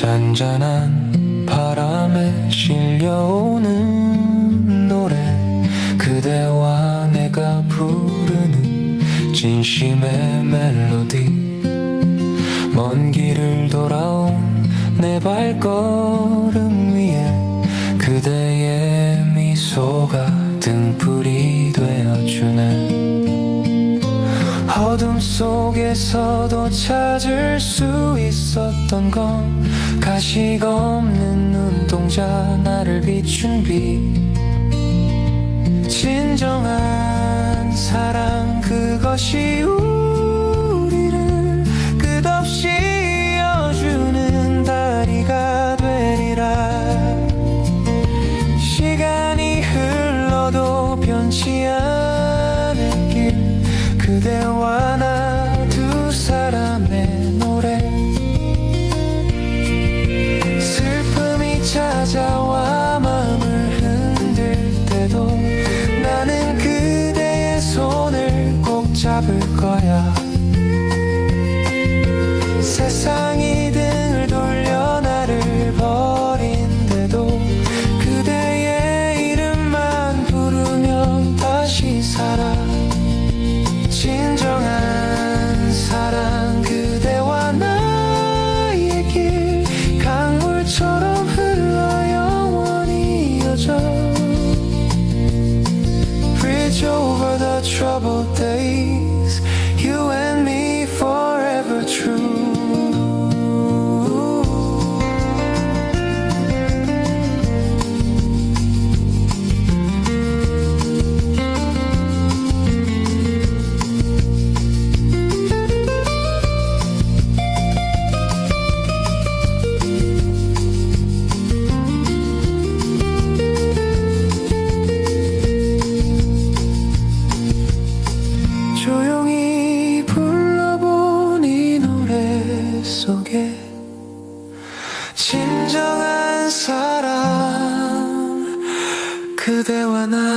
잔잔한 바람에 실려오는 노래. 그대와 내가 부르는 진심의 멜로디. 먼 길을 돌아온 내 발걸음 위에 그대의 미소가 등불이 되어주는 속에서도 찾을 수 있었던 건 가식 없는 눈동자 나를 비춘 빛. 진정한 사랑 그것이 잡을 거야. 세상이 등을 돌려 나를 버린데도 그대의 이름만 부르면 다시 살아. 진정. 그대와 나